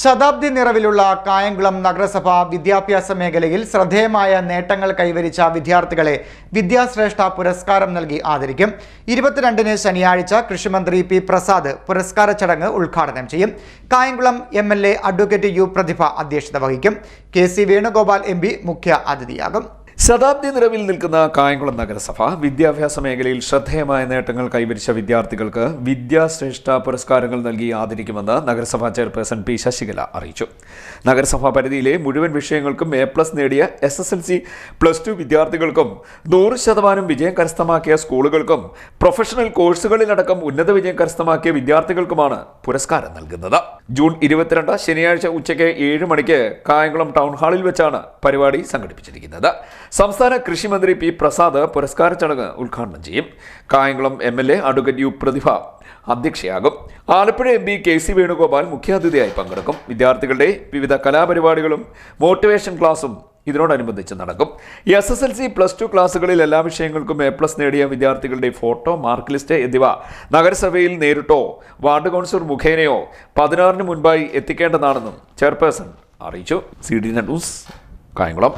ശതാബ്ദി നിറവിലുള്ള കായംകുളം നഗരസഭ വിദ്യാഭ്യാസ മേഖലയിൽ ശ്രദ്ധേയമായ നേട്ടങ്ങൾ കൈവരിച്ച വിദ്യാർത്ഥികളെ വിദ്യാശ്രേഷ്ഠ പുരസ്കാരം നൽകി ആദരിക്കും. ഇരുപത്തിരണ്ടിന് ശനിയാഴ്ച കൃഷിമന്ത്രി പി പ്രസാദ് പുരസ്കാര ചടങ്ങ് ഉദ്ഘാടനം ചെയ്യും. Kayamkulam M L A advocate U Prathibha അധ്യക്ഷത വഹിക്കും. കെ സി വേണുഗോപാൽ എം മുഖ്യ അതിഥിയാകും. ശതാബ്ദി നിറവിൽ നിൽക്കുന്ന കായംകുളം നഗരസഭ വിദ്യാഭ്യാസ മേഖലയിൽ ശ്രദ്ധേയമായ നേട്ടങ്ങൾ കൈവരിച്ച വിദ്യാർത്ഥികൾക്ക് വിദ്യാശ്രേഷ്ഠ പുരസ്കാരങ്ങൾ നൽകി ആദരിക്കുമെന്ന് നഗരസഭാ ചെയർപേഴ്സൺ പി ശശികല അറിയിച്ചു. നഗരസഭാ പരിധിയിലെ മുഴുവൻ വിഷയങ്ങൾക്കും എ പ്ലസ് നേടിയ S S L C plus two വിദ്യാർത്ഥികൾക്കും നൂറ് ശതമാനം വിജയം കരസ്ഥമാക്കിയ സ്കൂളുകൾക്കും പ്രൊഫഷണൽ കോഴ്സുകളിലടക്കം ഉന്നത വിജയം കരസ്ഥമാക്കിയ വിദ്യാർത്ഥികൾക്കുമാണ് പുരസ്കാരം നൽകുന്നത്. ജൂൺ ഇരുപത്തിരണ്ട് ശനിയാഴ്ച ഉച്ചയ്ക്ക് ഏഴ് മണിക്ക് കായംകുളം ടൗൺ ഹാളിൽ വെച്ചാണ് പരിപാടി സംഘടിപ്പിച്ചിരിക്കുന്നത്. സംസ്ഥാന കൃഷിമന്ത്രി പി പ്രസാദ് പുരസ്കാര ചടങ്ങ് ഉദ്ഘാടനം ചെയ്യും. Kayamkulam M L A advocate U Prathibha അധ്യക്ഷയാകും. Alappuzha M P K C Venugopal മുഖ്യാതിഥിയായി പങ്കെടുക്കും. വിദ്യാർത്ഥികളുടെ വിവിധ കലാപരിപാടികളും മോട്ടിവേഷൻ ക്ലാസും ഇതിനോടനുബന്ധിച്ച് നടക്കും. S S L C plus two ക്ലാസ്സുകളിൽ എല്ലാ വിഷയങ്ങൾക്കും എ പ്ലസ് നേടിയ വിദ്യാർത്ഥികളുടെ ഫോട്ടോ മാർക്ക് ലിസ്റ്റ് എന്നിവ നഗരസഭയിൽ നേരിട്ടോ വാർഡ് കൗൺസിലർ മുഖേനയോ പതിനാറിന് മുൻപായി എത്തിക്കേണ്ടതാണെന്നും ചെയർപേഴ്സൺ അറിയിച്ചു. C D news Kayamkulam.